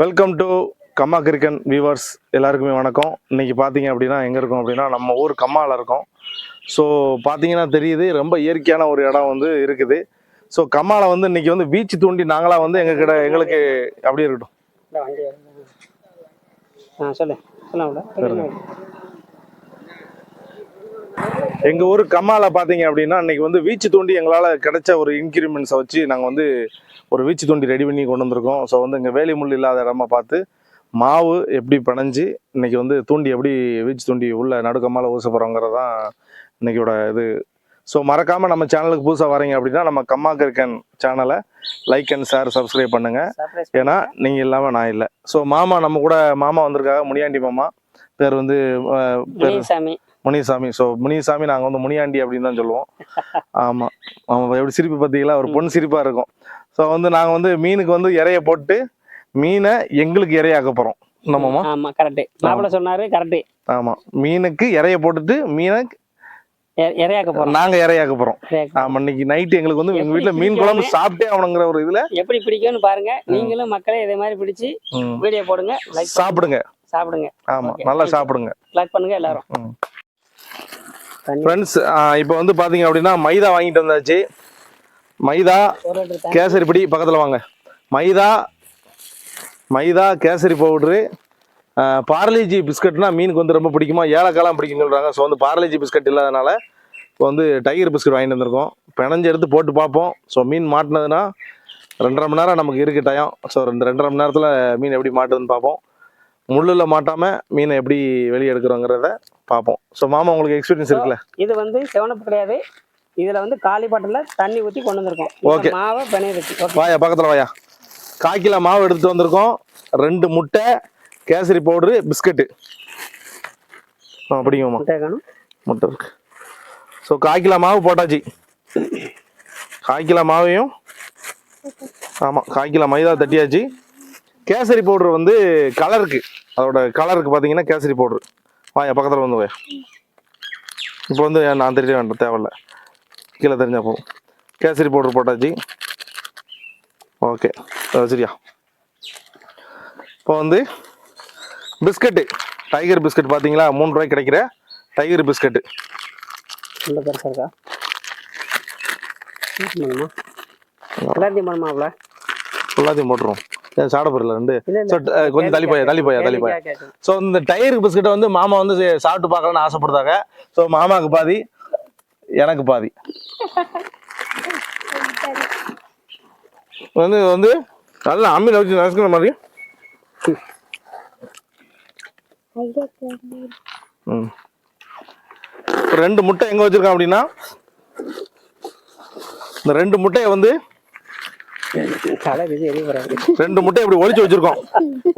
Welcome to கம்மா கிரிக்கன் viewers எல்லாருக்குமே வணக்கம். இன்னைக்கு பார்த்தீங்க அப்படின்னா எங்கே இருக்கோம் அப்படின்னா நம்ம ஊர் கம்மாவில் இருக்கோம். ஸோ பார்த்தீங்கன்னா தெரியுது ரொம்ப இயற்கையான ஒரு இடம் வந்து இருக்குது. ஸோ கம்மாவில் வந்து இன்னைக்கு வந்து பீச் தூண்டி நாங்களாம் வந்து எங்கள் கிட்ட எங்களுக்கு அப்படியே இருக்கட்டும். ஆ சொல்லு. எங்கள் ஊர் கம்மாவில் பார்த்தீங்க அப்படின்னா இன்னைக்கு வந்து வீச்சு தூண்டி எங்களால் கிடைச்ச ஒரு இன்க்ரிமெண்ட்ஸை வச்சு நாங்கள் வந்து ஒரு வீச்சு தூண்டி ரெடி பண்ணி கொண்டு வந்திருக்கோம். ஸோ வந்து இங்கே வேலி முள் இல்லாத இடமா பார்த்து மாவு எப்படி பிணைஞ்சு இன்னைக்கு வந்து தூண்டி எப்படி வீச்சு தூண்டி உள்ள நடுக்கம்மால ஊச போகிறோங்கிறது தான் இன்னைக்கோட இது. ஸோ மறக்காமல் நம்ம சேனலுக்கு புதுசாக வரீங்க அப்படின்னா நம்ம கம்மா கிரிக்கன் சேனலை லைக் அண்ட் ஷேர் சப்ஸ்கிரைப் பண்ணுங்கள் ஏன்னா நீங்கள் இல்லாமல் நான் இல்லை. ஸோ மாமா நம்ம கூட மாமா வந்திருக்காங்க முனியாண்டி மாமா. பேர் வந்து பேர் சாமி முனிசாமி ஸோ முனிசாமி நாங்கள் வந்து முனியாண்டி அப்படின்னு தான் சொல்லுவோம். ஆமாம் ஆமாம் எப்படி சிரிப்பு பார்த்தீங்களா ஒரு பொன் சிரிப்பாக இருக்கும். ஸோ வந்து நாங்கள் வந்து மீனுக்கு வந்து இறைய போட்டு மீனை எங்களுக்கு இறையாக்க போகிறோம் நம்மம்மா ஆமா கரெக்ட் மாப்பிள்ள சொன்னாரு கரெக்ட் ஆமாம் மீனுக்கு இறைய போட்டுட்டு மீனை இறையாக்க போறோம். நாங்கள் இறையாக்க போகிறோம். ஆமாம் இன்னைக்கு நைட்டு எங்களுக்கு வந்து எங்கள் வீட்டில் மீன் குழம்பு சாப்பிட்டே ஆகணுங்கிற ஒரு இதில் எப்படி பிடிக்கும்னு பாருங்க. நீங்களும் மக்களே இதே மாதிரி பிடிச்சு வீடியோ போடுங்க சாப்பிடுங்க. சாப்பிடுங்க. ஆமாம். நல்லா சாப்பிடுங்க. லைக் பண்ணுங்க எல்லாரும். ஃப்ரெண்ட்ஸ் இப்போ வந்து பார்த்தீங்க அப்படின்னா மைதா வாங்கிட்டு வந்தாச்சு. மைதா கேசரி பொடி பக்கத்தில் வாங்க. மைதா மைதா கேசரி பவுட்ரு பார்லேஜி பிஸ்கட்னா மீனுக்கு வந்து ரொம்ப பிடிக்குமா? ஏலக்காய்லாம் பிடிக்கும்னு சொல்கிறாங்க ஸோ வந்து பார்லேஜி பிஸ்கட் இல்லாதனால இப்போ வந்து டைகர் பிஸ்கட் வாங்கிட்டு வந்திருக்கோம். பிணைஞ்சு எடுத்து போட்டு பார்ப்போம். ஸோ மீன் மாட்டினதுன்னா ரெண்டரை மணி நேரம் நமக்கு இருக்குது டயம் ஸோ ரெண்டு ரெண்டரை மணி நேரத்தில் மீன் எப்படி மாட்டுதுன்னு பார்ப்போம். முள்ளில் மாட்டாமல் மீனை எப்படி வெளியே எடுக்கிறோங்கிறத பார்ப்போம். ஸோ மாமா உங்களுக்கு எக்ஸ்பீரியன்ஸ் இருக்குல்ல? இது வந்து செவனப்பு கிடையாது. இதுல வந்து காலி பாட்டில தண்ணி ஊத்தி கொண்டு வந்திருக்கோம். இந்த மாவை பிணையிருக்கு ஓகே. வாயா பக்கத்தில் வாயா. கால் கிலோ மாவு எடுத்துட்டு வந்திருக்கோம். ரெண்டு முட்டை கேசரி பவுடரு பிஸ்கட்டு. ஆ பிடிக்குமா முட்டை காணும் முட்டை இருக்கு. ஸோ கால் கிலோ மாவு போட்டாச்சு. கால் கிலோ மாவையும் ஆமாம் கால் கிலோ மைதா தட்டியாச்சு. கேசரி பவுடர் வந்து கலருக்கு அதோட கலருக்கு பார்த்தீங்கன்னா கேசரி பவுடர். வாயா பக்கத்தில் வந்து வாயா. இப்போ வந்து நான் தெரிய வேண்டாம் தேவையில்ல. கீழே தெரிஞ்சா போதும் கேசரி பவுடர் போட்டாச்சு. ஓகே சரியா? இப்போ வந்து பிஸ்கட்டு டைகர் பிஸ்கட் பார்த்தீங்களா மூணு ரூபாய்க்கு கிடைக்கிற டைகர் பிஸ்கட்டு. இந்த பெருசா இருக்கா? பண்ணுமா எல்லாத்தையும் போட்டுருவோம். போறல ரெண்டு? கொஞ்சம் தள்ளி போயா தள்ளி போயா தள்ளி போயா. ஸோ இந்த டயர் பிஸ்கட்டை வந்து மாமா வந்து சாப்பிட்டு பார்க்கலாம்னு ஆசைப்படுறாங்க. ஸோ மாமாவுக்கு பாதி எனக்கு பாதி. வந்து வந்து நல்லா அம்மியில் வச்சு நசுக்கிற மாதிரி. ரெண்டு முட்டை எங்கே வச்சிருக்கேன் அப்படின்னா இந்த ரெண்டு முட்டையை வந்து ரெண்டு முட்டையை இப்படி ஒழிச்சு வச்சிருக்கோம்.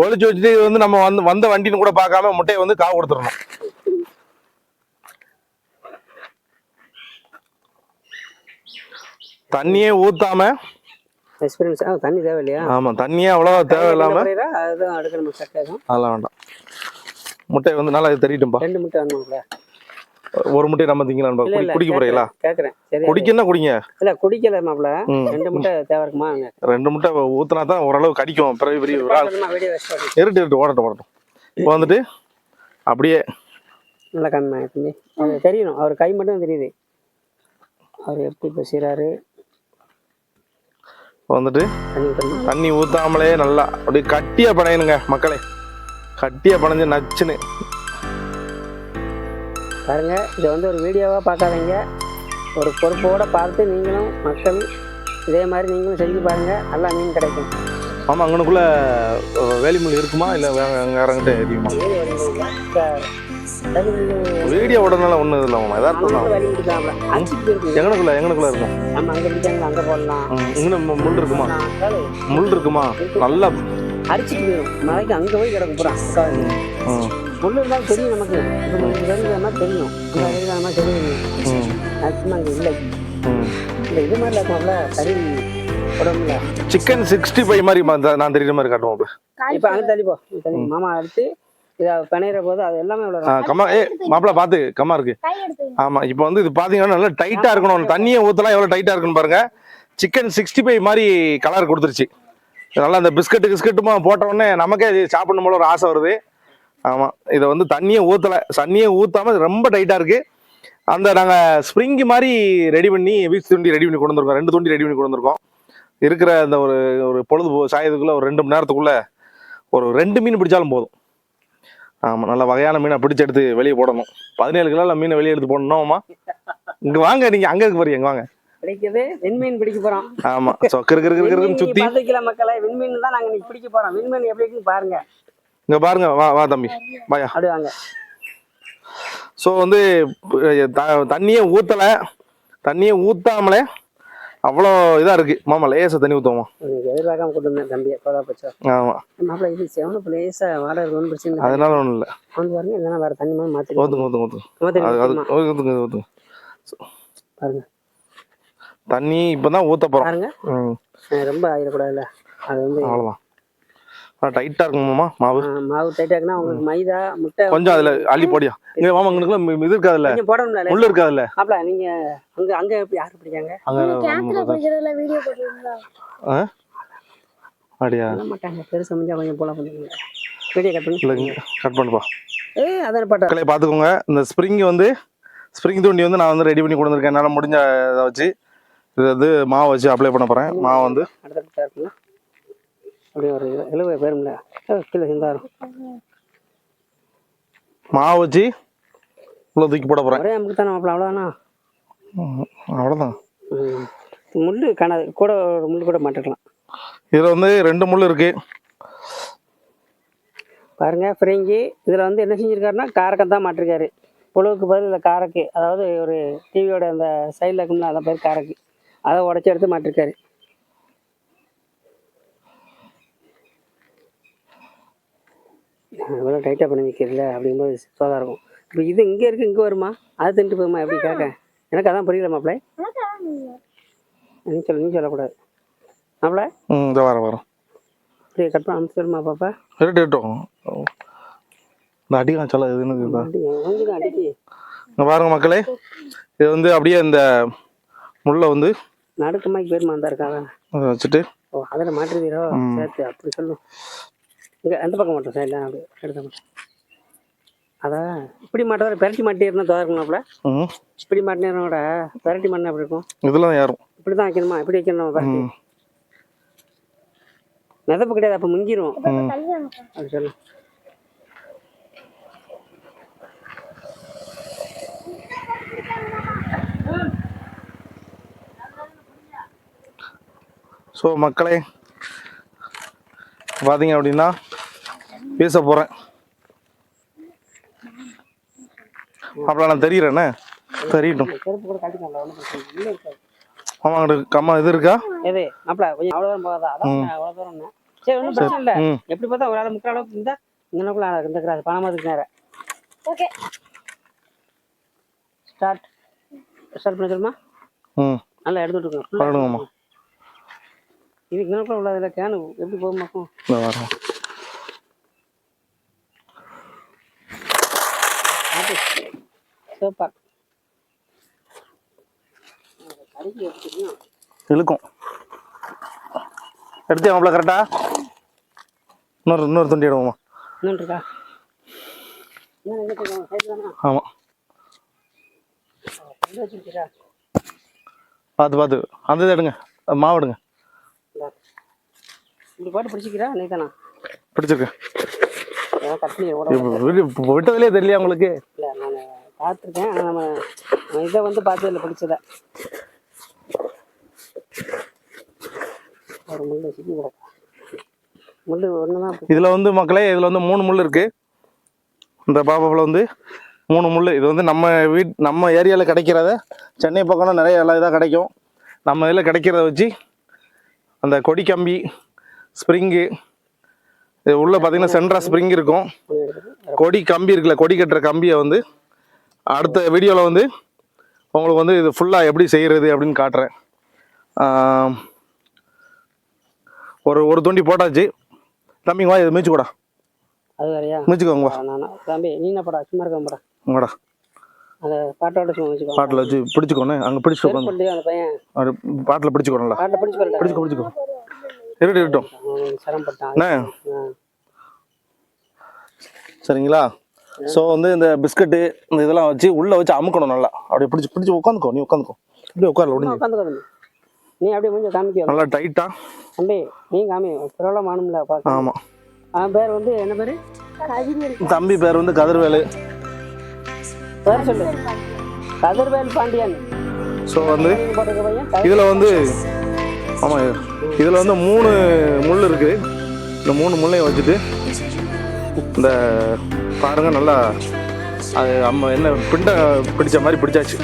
ஒழிச்சு வச்சுட்டு வந்து நம்ம வந்து வந்த வண்டின்னு கூட பார்க்காம முட்டையை வந்து காவு கொடுத்துடணும். தண்ணியே ஊத்தாம எக்ஸ்பீரியன்ஸ் ஆ தண்ணி தேவை இல்லையா ஆமா தண்ணியே அவ்வளவா தேவையில்லாம அதுதான் அடுக்கணும் சட்டம் அதெல்லாம் வேண்டாம். முட்டையை வந்து நல்லா தெரியட்டும்பா ரெண்டு முட்டை வேணுமாப்ல ஒரு முட்டையை நம்ம திங்கலாம் இல்ல குடிக்க போறீங்களா? கேக்குறேன். சரி குடிக்கன்னா குடிங்க. இல்ல குடிக்கல மாப்ள. ரெண்டு முட்டை தேவை இருக்குமா? ரெண்டு முட்டை ஊத்துனா தான் ஓரளவு கடிக்கும். பெரிய பெரிய ஒரு ஆள். இருட்டு இருட்டு ஓடட்டும் ஓடட்டும். இப்போ வந்துட்டு அப்படியே நல்லா கண்ணா தெரியணும். அவர் கை மட்டும் தெரியுது. அவர் எப்படி பேசுகிறாரு இப்போ வந்துட்டு தண்ணி ஊத்தாமலே நல்லா அப்படியே கட்டியா பணையணுங்க மக்களே. கட்டியா பணைஞ்சு நச்சுன்னு. பாருங்க இதை வந்து ஒரு வீடியோவாக பார்க்காதீங்க. ஒரு பொறுப்போட பார்த்து நீங்களும் மக்கள் இதே மாதிரி நீங்களும் செஞ்சு பாருங்க. நல்லா மீன் கிடைக்கும். ஆமா அங்கனுக்குள்ள அஹ், வேலிமுள் இருக்குமா? இல்ல வேற அங்க இறங்கிட்டு எரியுமா? வீடியோ வரீங்களா? சார், தண்ணி வந்து வீடியோ உடனே ஒண்ணு இல்லை மாமா எதார்த்தம் தான் எங்கனுக்குள்ள எங்கனுக்குள்ள இருக்கும். நம்ம அங்கே பிடிக்காங்க அங்கே போடலாம். ம், இங்கன மு- முள் இருக்குமா? முள் இருக்குமா? நல்லா அடிச்சுட்டு போயிடும். மலைக்கு அங்கே போய் கிடக்கு பூரா. ம், முள்ளு இருந்தாலும் தெரியும் நமக்கு. தெரியும். தெரியும். மேக்ஸிமம் அங்கே இல்லை. இந்த இது மாதிரி இருக்கோம்ல கறி உடம்புல. சிக்கன் சிக்ஸ்டி ஃபைவ் மாதிரி நான் தெரியுற மாதிரி காட்டுவோம் இப்போ அங்கே தள்ளி போ. இங்க தள்ளி மாமா எடுத்து இதை பிணையிற போது அது எல்லாமே இவ்வளோ ஆ, கம்மா ஏ மாப்பிள்ள பாத்து கம்மா இருக்கு. ஆமா இப்போ வந்து இது பாத்தீங்கன்னா நல்லா டைட்டா இருக்கணும். தண்ணியை ஊத்தலாம் எவ்வளவு டைட்டா இருக்குன்னு பாருங்க. சிக்கன் சிக்ஸ்டி ஃபைவ் மாதிரி கலர் கொடுத்துருச்சு. நல்லா அந்த பிஸ்கட்டு கிஸ்கட்டுமா போட்ட உடனே நமக்கே இது சாப்பிடணும் போல ஒரு ஆசை வருது. ஆமாம் இதை வந்து தண்ணியே ஊற்றலை தண்ணியே ஊற்றாம ரொம்ப டைட்டாக இருக்குது அந்த நாங்கள் ஸ்ப்ரிங்கு மாதிரி ரெடி பண்ணி வீச்சு துண்டி ரெடி பண்ணி கொண்டு வந்திருக்கோம். ரெண்டு துண்டி ரெடி பண்ணி கொண்டு வந்திருக்கோம். இருக்கிற அந்த ஒரு ஒரு பொழுது சாயத்துக்குள்ள ஒரு ரெண்டு மணி நேரத்துக்குள்ள ஒரு ரெண்டு மீன் பிடிச்சாலும் போதும். ஆமாம் நல்ல வகையான மீனை பிடிச்சி எடுத்து வெளியே போடணும். பதினேழு கிலோவில் மீனை வெளியே எடுத்து போடணுமா இங்கே வாங்க நீங்கள் அங்கே இருக்கு இங்கே வாங்க. பிடிக்குது விண்மீன் பிடிக்க போறோம். ஆமாம் ஸோ கிரு கிரு கிரு பார்த்துக்கல மக்களை விண்மீன் தான் நாங்க இன்னைக்கு பிடிக்க போறோம். விண்மீன் எப்படி இருக்குன்னு பாருங்க. இங்கே பாருங்க வா வா தம்பி. வாயா. அப்படி வாங்க. ஸோ வந்து தண்ணியே ஊற்றலை தண்ணியே ஊற்றாமலே அவ்வளோ இதாக இருக்குது மாமா லேசாக தண்ணி ஊற்றுவோமா எதிர்பார்க்காம கொண்டு வந்தேன் தம்பியை கோதா பச்சா. ஆமாம் மாப்பிள்ள இது செவனப்பு லேசா வாடகை ஒன்றும் பிரச்சனை அதனால ஒன்றும் இல்லை. வந்து பாருங்க இல்லைன்னா வேற தண்ணி மாதிரி மாற்றி ஊற்றுங்க ஊற்றுங்க ஊற்றுங்க அது ஊற்றுங்க ஊற்றுங்க பாருங்க. தண்ணி இப்போ தான் ஊற்ற போகிறோம் பாருங்க ரொம்ப ஆயிடக்கூடாதுல்ல. அது வந்து அவ்வளோதான் டைட்டாக இருக்குமாம்மா மாவு? மாவு டைட்டா இருக்குன்னா உங்களுக்கு மைதா முட்டை கொஞ்சம் அதில் அள்ளி போடியா இங்கே மாமா இங்கனுக்குள்ள இது இருக்காதுல்ல? கொஞ்சம் போடணும்ல முள்ளு இருக்காதுல்ல? மாப்பிள்ள நீங்க அங்க அங்க எப்படி யாரு பிடிக்காங்க? அங்கே பிடிக்கிறதுல வீடியோ போட்டுருந்தா ஆ? அப்படியா? மாட்டாங்க. பெருசா முடிஞ்சா கொஞ்சம் போல பண்ணுங்க வீடியோ கட் பண்ணி இல்லை கட் பண்ணுப்பா. ஏய் அதான் பட்டா. மக்களே பார்த்துக்கோங்க. இந்த ஸ்ப்ரிங் வந்து ஸ்ப்ரிங் தூண்டி வந்து நான் வந்து ரெடி பண்ணி கொண்டு வந்திருக்கேன் என்னால் முடிஞ்ச இதை வச்சு இது வந்து மாவு வச்சு அப்ளை பண்ண போகிறேன் மாவு வந்து அப்படியே ஒரு எழுபது பேரும்ல. கீழே சிந்தாரம் மாவு வச்சு உள்ள தூக்கி போட போகிறேன் ஒரே அமுக்கு தானே மாப்பிள்ள அவ்வளோதானா அவ்வளோதான் ம். முள்ளு காணாது கூட ஒரு முள்ளு கூட மாட்டிக்கலாம் இதில் வந்து ரெண்டு முள் இருக்குது பாருங்க ஃப்ரெங்கி இதில் வந்து என்ன செஞ்சிருக்காருன்னா காரக்கம் தான் மாட்டிருக்காரு. புழுவுக்கு பதில் இல்லை காரக்கு. அதாவது ஒரு டிவியோட அந்த சைடில் இருக்கும்ல அதான் பேர் காரக்கு. அதை உடச்சி எடுத்து மாட்டிருக்காரு. இவ்வளோ டைட்டாக பண்ணி வைக்கிறதுல அப்படிங்கும்போது சோதா இருக்கும். இப்போ இது இங்கே இருக்கு இங்கே வருமா? அது தின்ட்டு போகுமா எப்படி கேட்க எனக்கு அதான் புரியல மாப்பிள்ளை நீ சொல்ல நீ சொல்லக்கூடாது. மாப்பிள்ளை ம் இந்த வாரம் வரோம் அப்படியே கட் பண்ண அனுப்பிச்சிடுமா பாப்பா? ரெட்டும் இந்த அடிக்கலாம் சொல்ல இதுன்னு இதுதான் அடி அடிக்கி. இங்க பாருங்க மக்களே. இது வந்து அப்படியே இந்த முள்ளை வந்து நடுக்கமாக்கி பேருமா அந்த இருக்காங்க வச்சுட்டு. ஓ அதில் மாட்டுறீரோ சேர்த்து அப்படி சொல்லும் இங்கே எந்த பக்கம் மாட்டோம் சைடில் அப்படி எடுத்த மாட்டோம் அதான் இப்படி மாட்டோம் பெரட்டி மாட்டிருந்தா தோதா இருக்கணும்ல இப்படி மாட்டினோட பெரட்டி மாட்டினா எப்படி இருக்கும்? இதில் தான் ஏறும். இப்படி தான் வைக்கணுமா? இப்படி வைக்கணும் பெரட்டி? மிதப்பு கிடையாது அப்போ முங்கிரும். அப்படி சொல்லு. ஸோ மக்களே பார்த்தீங்க அப்படின்னா பேச போகிறேன் அப்புறம் நான் தெரியறேண்ணே தெரியட்டும். ஆமாங்க கம்மா இது இருக்கா? எது? மாப்பிள கொஞ்சம் அவ்வளோ தூரம் போகாதா? அதான் அவ்வளோ தூரம் சரி ஒன்றும் பிரச்சனை இல்லை. எப்படி பார்த்தா ஒரு ஆள் முக்கிய அளவுக்கு இருந்தால் இங்கனக்குள்ள இருந்துக்கிறாரு. பணமாக இருக்கு நேரம் ஓகே. ஸ்டார்ட் ஸ்டார்ட் பண்ணி சொல்லுமா ம். நல்லா எடுத்துட்டு இருக்கோம் இதுக்கு இங்கனக்குள்ள உள்ளதுல கேனு. எப்படி போகுமாக்கும் இந்த வாரம் சூப்பர் இழுக்கும். எடுத்தியா மாப்பிள கரெக்டா இன்னொரு இன்னொரு துண்டி எடுவோமா? ஆமாம் பார்த்து பார்த்து அந்த எடுங்க. மாவு எடுங்க. இப்படி போட்டு பிடிச்சிக்கிறா நீ தானா? பிடிச்சிருக்கேன் விட்டதுலேயே தெரியலையா உங்களுக்கு? பார்த்துருக்கேன் ஆனால் நம்ம இதை வந்து பார்த்ததில்ல பிடிச்சத. ஒரு முள்ளு சிக்கி கிடக்கா. முள்ளு ஒன்று தான் இதில் வந்து மக்களே இதில் வந்து மூணு முள் இருக்குது இந்த பாபாவில் வந்து மூணு முள் இது வந்து நம்ம வீட் நம்ம ஏரியாவில் கிடைக்கிறத சென்னை பக்கம்னா நிறைய எல்லா இதாக கிடைக்கும். நம்ம இதில் கிடைக்கிறத வச்சு அந்த கொடி கம்பி ஸ்ப்ரிங்கு இது உள்ள பார்த்தீங்கன்னா சென்ட்ரா ஸ்ப்ரிங் இருக்கும். கொடி கம்பி இருக்குல்ல கொடி கட்டுற கம்பியை வந்து அடுத்த வீடியோவில் வந்து உங்களுக்கு வந்து இது ஃபுல்லாக எப்படி செய்கிறது அப்படின்னு காட்டுறேன். ஒரு ஒரு துண்டி போட்டாச்சு. தம்பிங்க வா இது மீச்சு கூடா. அது வேறையா? மீச்சுக்கோங்க வா. நானா தம்பி நீ என்ன படா சும்மா இருக்க படா. உங்கடா அந்த பாட்டோட சும்மா பாட்டில் வச்சு பிடிச்சிக்கோண்ணே அங்கே உட்காந்து. அந்த பையன்? பாட்டில் பிடிச்சிக்கோணும்ல. பாட்டை பிடிச்சி போறா பிடிச்சிக்கோ. இருக்கட்டும் அவன் சிரமப்பட்டான். சரிங்களா? ஸோ வந்து இந்த பிஸ்கட்டு இந்த இதெல்லாம் வச்சு உள்ளே வச்சு அமுக்கணும் நல்லா. அப்படியே பிடிச்சி பிடிச்சி உட்காந்துக்கோ நீ உட்காந்துக்கோ. இப்படி உட்காரல தம்பி நீ அப்படியே கொஞ்சம் காமிக்க நல்லா டைட்டா தம்பி நீ காமி பரவாயில்ல மானும்ல பார்க்க. ஆமாம் அவன் பேர் வந்து என்ன பேர்? தம்பி பேர் வந்து கதிர்வேலு. பேர் சொல்லு. கதிர்வேல் பாண்டியன். ஸோ வந்து இதில் வந்து ஆமாம் இதில் வந்து மூணு முள் இருக்குது இந்த மூணு முள்ளையும் வச்சுட்டு இந்த பாருங்க நல்லா அது அம்மா என்ன பிண்ட பிடிச்ச மாதிரி பிடிச்சாச்சு.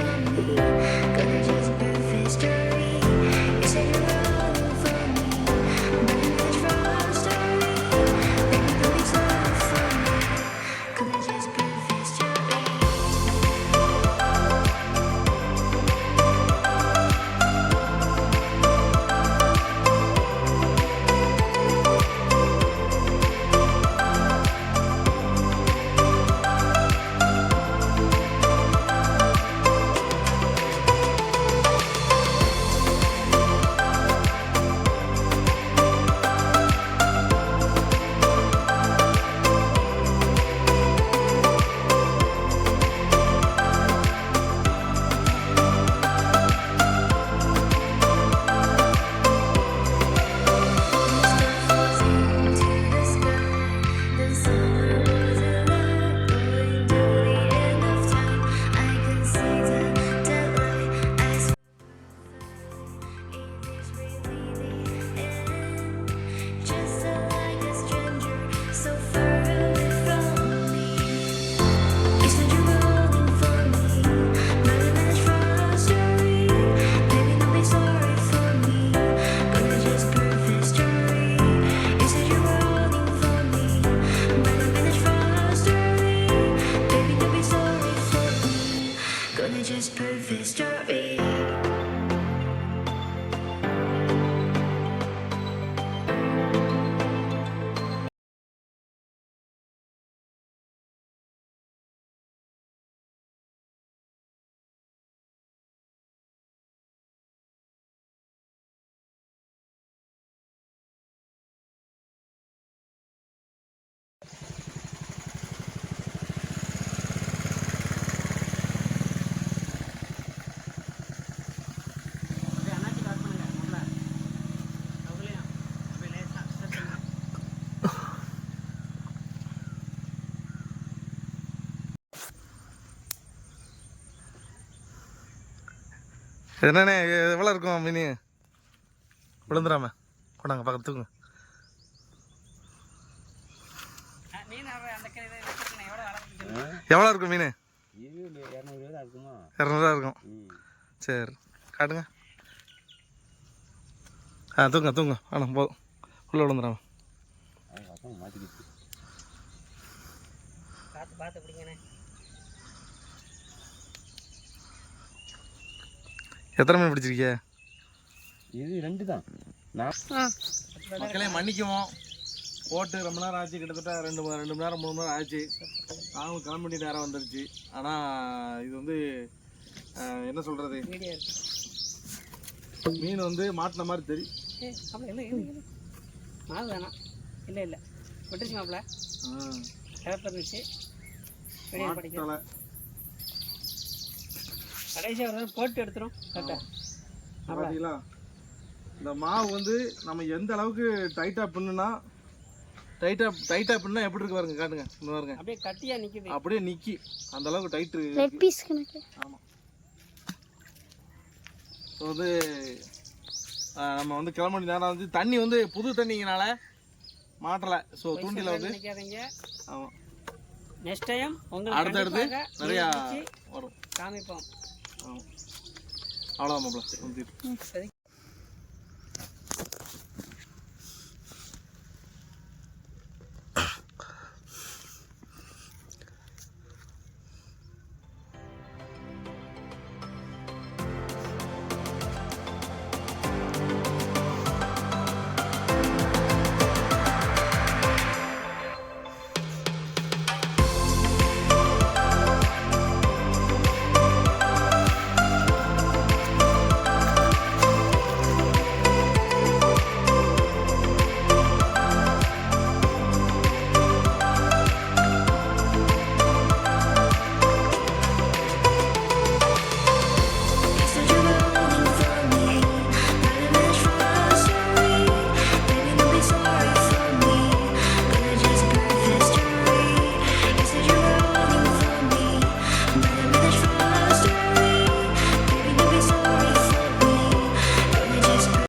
Perfect. Professor என்னண்ணே எவ்வளோ இருக்கும் மினி? விழுந்துடாம. கொண்டாங்க பக்கத்துக்கு எவ்வளோ இருக்கும் மீன்? இரநூறுவா இருக்கும். சரி காட்டுங்க. ஆ தூங்க தூங்க வேணாம் போதும் உள்ளே விழுந்துடாம. பார்த்து பார்த்து பிடிங்கண்ணே. எத்தனை மீன் பிடிச்சிருக்கீங்க இது ரெண்டு தான். நான் மக்களே மன்னிக்குவோம். போட்டு ரொம்ப நேரம் ஆச்சு. கிட்டத்தட்ட ரெண்டு ரெண்டு மணி நேரம் மூணு மணி நேரம் ஆச்சு. நாங்களும் கிளம்ப வேண்டிய நேரம் வந்துருச்சு. ஆனால் இது வந்து என்ன சொல்கிறது மீன் வந்து மாட்டின மாதிரி தெரியும் மாவு வேணாம். இல்லை இல்லை. விட்டுருச்சு மாப்பிள்ள இருந்துச்சு. கடைசியாக ஒரு போட்டு எடுத்துரும். கரெக்டாக பார்த்தீங்களா இந்த மாவு வந்து நம்ம எந்த அளவுக்கு டைட்டாக பின்னுனா டைட்டாக டைட்டாக பின்னா எப்படி இருக்கு பாருங்க காட்டுங்க. இந்த பாருங்க. அப்படியே கட்டியாக நிற்குது அப்படியே நிக்கி. அந்த அளவுக்கு டைட்டு பீஸ் கணக்கு. ஆமாம் ஸோ வந்து நம்ம வந்து கிளம்ப நேரம் வந்து தண்ணி வந்து புது தண்ணிங்கனால மாட்டலை. ஸோ தூண்டில வந்து ஆமாம் நெக்ஸ்ட் டைம் உங்களுக்கு அடுத்தடுத்து நிறையா வரும். காமிப்போம். ஆமாம் அவ்வளோதான் மாப்பிள்ள.